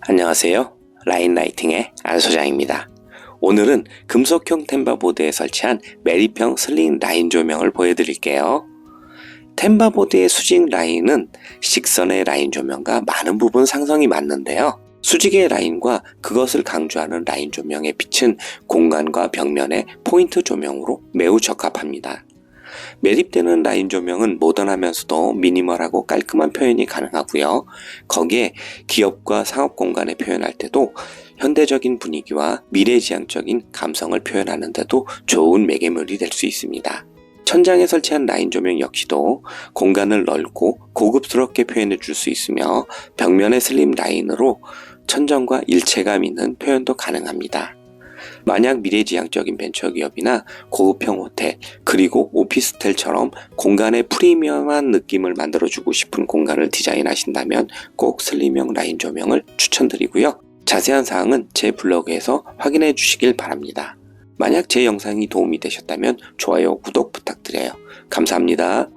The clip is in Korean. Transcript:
안녕하세요. 라인라이팅의 안 소장입니다. 오늘은 금속형 템바보드에 설치한 메리평 슬링 라인 조명을 보여드릴게요. 템바보드의 수직 라인은 식선의 라인 조명과 많은 부분 상성이 맞는데요. 수직의 라인과 그것을 강조하는 라인 조명의 빛은 공간과 벽면의 포인트 조명으로 매우 적합합니다. 매립되는 라인 조명은 모던하면서도 미니멀하고 깔끔한 표현이 가능하고요. 거기에 기업과 상업 공간에 표현할 때도 현대적인 분위기와 미래지향적인 감성을 표현하는데도 좋은 매개물이 될 수 있습니다. 천장에 설치한 라인 조명 역시도 공간을 넓고 고급스럽게 표현해 줄 수 있으며 벽면의 슬림 라인으로 천정과 일체감 있는 표현도 가능합니다. 만약 미래지향적인 벤처기업이나 고급형 호텔 그리고 오피스텔처럼 공간의 프리미엄한 느낌을 만들어주고 싶은 공간을 디자인하신다면 꼭 슬림형 라인 조명을 추천드리고요. 자세한 사항은 제 블로그에서 확인해 주시길 바랍니다. 만약 제 영상이 도움이 되셨다면 좋아요, 구독 부탁드려요. 감사합니다.